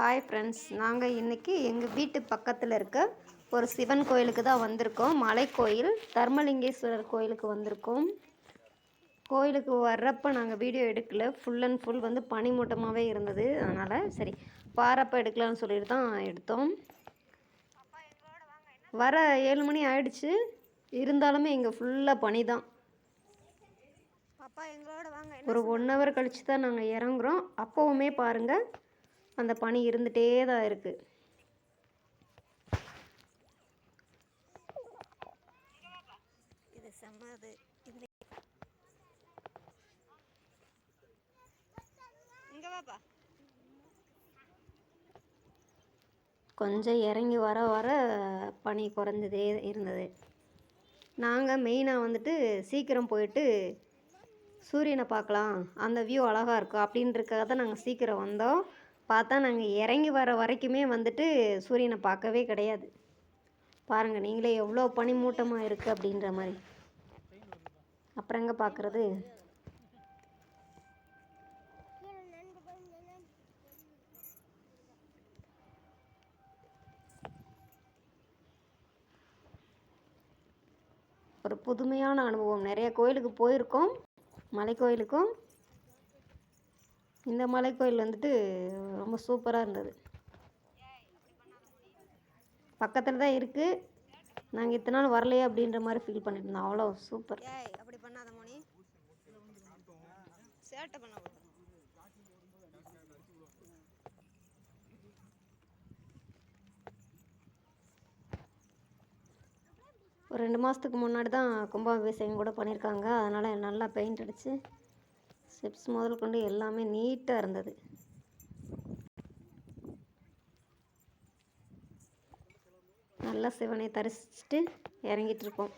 Hi friends நாங்கள் இன்றைக்கி எங்கள் வீட்டு பக்கத்தில் இருக்க ஒரு சிவன் கோயிலுக்கு தான் வந்திருக்கோம். மலைக்கோயில் தர்மலிங்கேஸ்வரர் கோயிலுக்கு வந்திருக்கோம். கோயிலுக்கு வர்றப்போ நாங்கள் வீடியோ எடுக்கல. ஃபுல் அண்ட் ஃபுல் வந்து பனிமூட்டமாகவே இருந்தது. அதனால் சரி பாறப்போ எடுக்கலாம்னு சொல்லிட்டு தான் எடுத்தோம். வர ஏழு மணி ஆயிடுச்சு. இருந்தாலுமே இங்கே ஃபுல்லாக பனி தான். ஒரு ஒன் ஹவர் கழிச்சு தான் நாங்கள் இறங்குறோம். அப்போவுமே பாருங்கள் அந்த பனி இருந்துகிட்டே தான் இருக்குது கொஞ்சம் இறங்கி வர வர பனி குறைஞ்சதே இருந்தது. நாங்கள் மெயினாக வந்துட்டு சீக்கிரம் போயிட்டு சூரியனை பார்க்கலாம். அந்த வியூ அழகாக இருக்கும் அப்படின்றக்காக தான் நாங்கள் சீக்கிரம் வந்தோம். பார்த்தா நாங்கள் இறங்கி வர வரைக்குமே வந்துட்டு சூரியனை பார்க்கவே கிடையாது. பாருங்கள் நீங்களே எவ்வளோ பனிமூட்டமாக இருக்குது அப்படின்ற மாதிரி. அப்புறம் எங்கே பார்க்குறது? ஒரு புதுமையான அனுபவம். நிறைய கோயிலுக்கு போயிருக்கோம் மலை கோயிலுக்கும் இந்த மலை கோயில் வந்துட்டு ரொம்ப சூப்பராக இருந்தது. பக்கத்தில் தான் இருக்குது நாங்கள் இத்தனை நாள் வரலையே அப்படின்ற மாதிரி ஃபீல் பண்ணிட்டு இருந்தோம். அவ்வளோ சூப்பர். அப்படி பண்ணாத மோனி. சேட்டை பண்ண. ஒரு ரெண்டு மாதத்துக்கு முன்னாடி தான் கும்பாபிஷேகம் கூட பண்ணியிருக்காங்க. அதனால் நல்லா பெயிண்ட் அடித்து ஸ்டெப்ஸ் முதல் கொண்டு எல்லாமே நீட்டாக இருந்தது. நல்லா சிவனை தரிசிச்சுட்டு இறங்கிட்டு இருக்கோம்.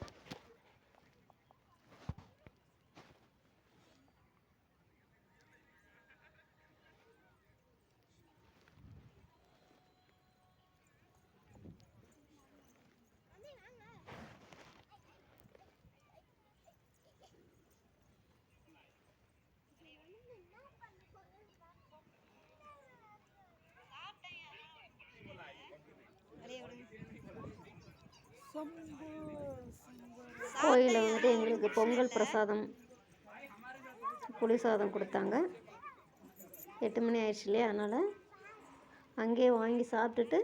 கோயிலில் வந்துட்டு எங்களுக்கு பொங்கல் பிரசாதம் புளி சாதம் கொடுத்தாங்க. எட்டு மணி ஆயிடுச்சு இல்லையா? அதனால் அங்கேயே வாங்கி சாப்பிட்டுட்டு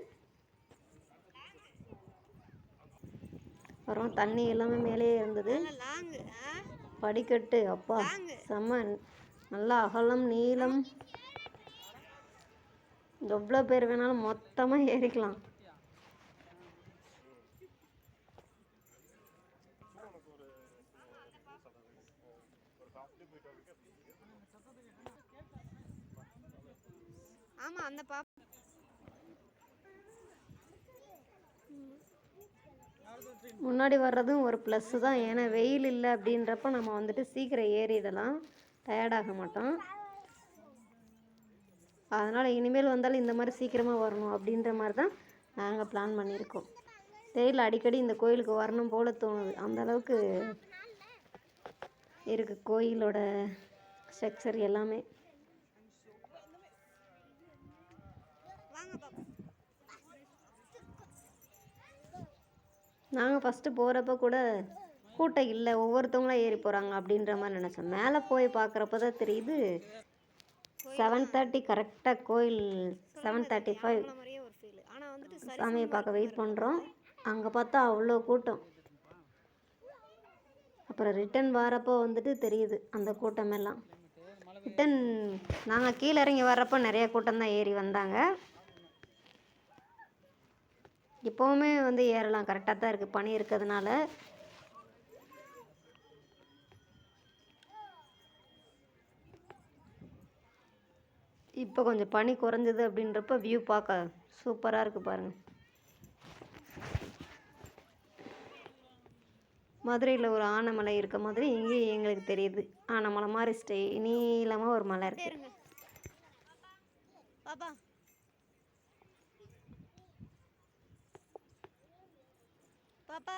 அப்புறம் தண்ணி எல்லாமே மேலேயே இருந்தது. படிக்கட்டு அப்பா செம்ம நல்லா அகலம் நீளம். எவ்வளோ பேர் வேணாலும் மொத்தமாக ஏறிக்கலாம். ஆமா அந்த பாப்பா. முன்னாடி வர்றதும் ஒரு ப்ளஸ்ஸு தான். ஏன்னா வெயில் இல்லை அப்படின்றப்ப நம்ம வந்துட்டு சீக்கிரம் ஏறிடலாம். டயர்டாக மாட்டோம். அதனால் இனிமேல் வந்தாலும் இந்த மாதிரி சீக்கிரமாக வரணும் அப்படின்ற மாதிரி தான் நாங்கள் பிளான் பண்ணியிருக்கோம். தெரியல அடிக்கடி இந்த கோயிலுக்கு வரணும் போல் தோணுது. அந்த அளவுக்கு இருக்குது கோயிலோட ஸ்ட்ரக்சர் எல்லாமே. நாங்கள் ஃபஸ்ட்டு போகிறப்ப கூட கூட்டம் இல்லை ஒவ்வொருத்தவங்களா ஏறி போகிறாங்க அப்படின்ற மாதிரி நினச்சோம். மேலே போய் பார்க்குறப்ப தான் தெரியுது செவன் தேர்ட்டி கரெக்டாக கோயில் செவன் தேர்ட்டி ஃபைவ் சாமியை பார்க்க வெயிட் பண்ணுறோம் அங்கே பார்த்தா அவ்வளோ கூட்டம். அப்புறம் ரிட்டன் வரப்போ வந்துட்டு தெரியுது அந்த கூட்டமெல்லாம். ரிட்டன் நாங்கள் கீழே இறங்கி வர்றப்போ நிறைய கூட்டம் தான் ஏறி வந்தாங்க. இப்போவுமே வந்து ஏறலாம். கரெக்டாக தான் இருக்குது பனி இருக்கிறதுனால. இப்போ கொஞ்சம் பனி குறைஞ்சது அப்படின்றப்ப வியூ பார்க்க சூப்பராக இருக்குது பாருங்கள் மதுரையில் ஒரு ஆனைமலை இருக்க மாதிரி இங்கேயும் எங்களுக்கு தெரியுது. ஆனைமலை மாதிரி ஸ்டே நீளமாக ஒரு மலை இருக்குது பாப்பா. பாப்பா.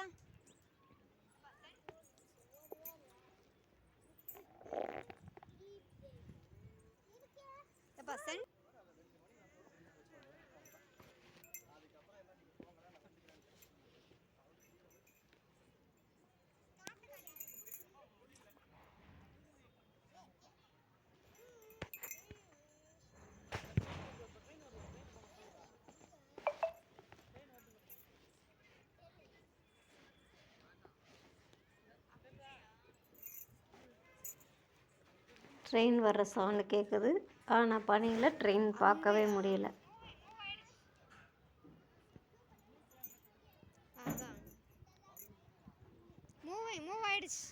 ட்ரெயின் வர்ற சவுண்டு கேட்குது ஆனால் பனியில் ட்ரெயின் பார்க்கவே முடியல. மூவ் மூவ் ஆயிடுச்சு.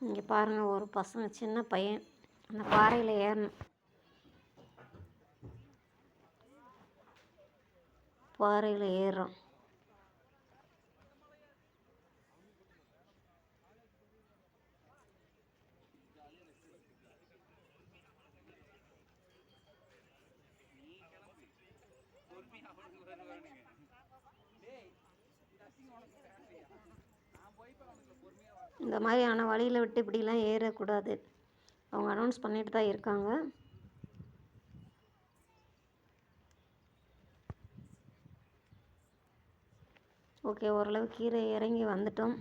இங்கே பாருங்கள் ஒரு பசங்க சின்ன பையன். அந்த பாறையில் ஏறணும். பாறையில் ஏறுறான். இந்த மாதிரியான வழியில் விட்டு இப்படிலாம் ஏறக்கூடாது. அவங்க அனௌன்ஸ் பண்ணிட்டு தான் இருக்காங்க. ஓகே ஓரளவு கீழே இறங்கி வந்துட்டோம்.